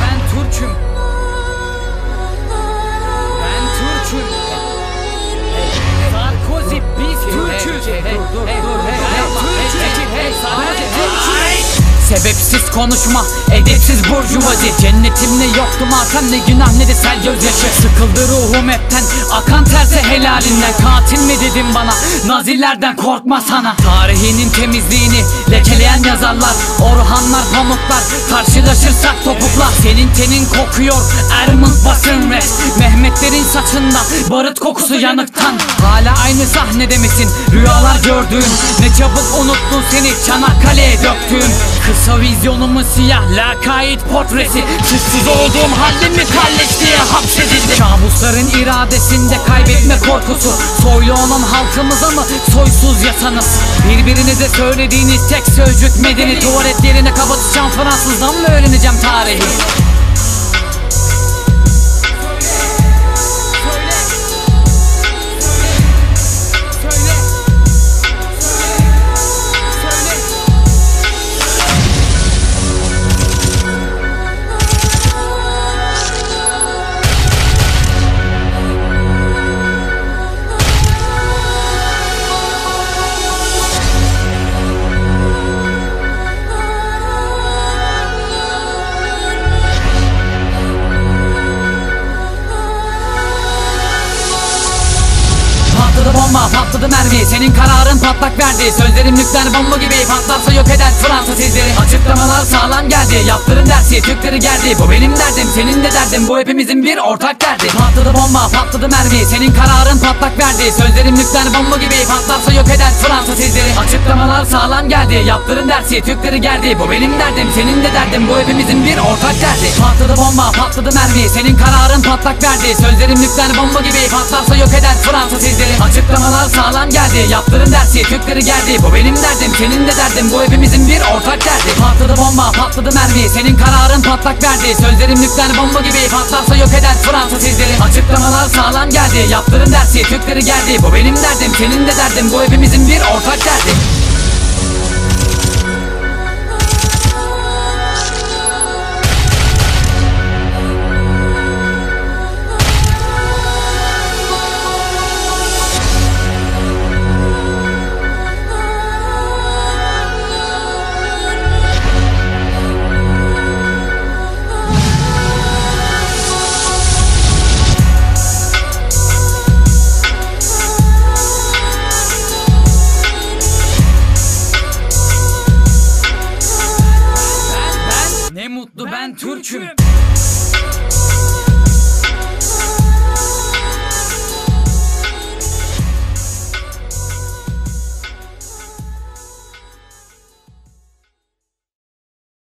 Ben Türk'üm. Sebepsiz konuşma edepsiz burjuvazi Cennetimde yoktu matem ne günah ne de sel gözyaşı. Sıkıldı ruhum hepten akan terse helalinden. Katil mi dedin bana nazilerden korkma sana. Tarihinin temizliğini lekeleyen yazarlar Orhanlar pamuklar. Karşılaşırsak topuklar Senin tenin kokuyor Ermut basın rest Mehmetlerin saçında barut kokusu yanıktan. Hala aynı sahnede misin? Rüyalar gördüğün Ne çabuk unuttun seni? Çanakkale'ye döktüğüm Kısa vizyonumun siyah lakayt portresi. Suçsuz olduğum halde mi kalleş diye hapsedildi Kabusların iradesinde kaybetme korkusu. Soylu olan halkımıza mı soysuz yasanız. Birbirinize söylediğiniz tek sözcük medeni. Tuvalet yerine kapatacağım Fransızdan mı öğreneceğim tarihi bomba. Patladı mermi Senin kararın patlak verdi. Sözlerim nükleer bomba gibi patlarsa yok eder Fransa sizleri Açıklamalar sağlam geldi Yaptırın dersi Türkleri geldi Bu benim derdim senin de derdin Bu hepimizin bir ortak derdi. Patladı bomba patladı mermi Senin kararın patlak verdi. Sözlerim nükleer bomba gibi patlarsa yok eder Fransa sizleri Açıklamalar sağlam geldi Yaptırın dersi Türkleri geldi Bu benim derdim senin de derdin Bu hepimizin bir ortak derdi. Patladı bomba patladı mermi Senin kararın patlak verdi. Sözlerim nükleer bomba gibi patlarsa yok eder Fransa sizleri Açıklamalar sağlam geldi Yaptırın dersi Türkleri geldi. Bu benim derdim senin de derdin Bu hepimizin bir ortak derdi. Patladı bomba patladı mermi Senin kararın patlak verdi. Sözlerim nükleer bomba gibi patlarsa yok eder Fransa sizleri Açıklamalar sağlam geldi Yaptırın dersi Türkleri geldi. Bu benim derdim senin de derdin Bu hepimizin bir ortak derdi ben, ben Türk'üm. Türk'üm.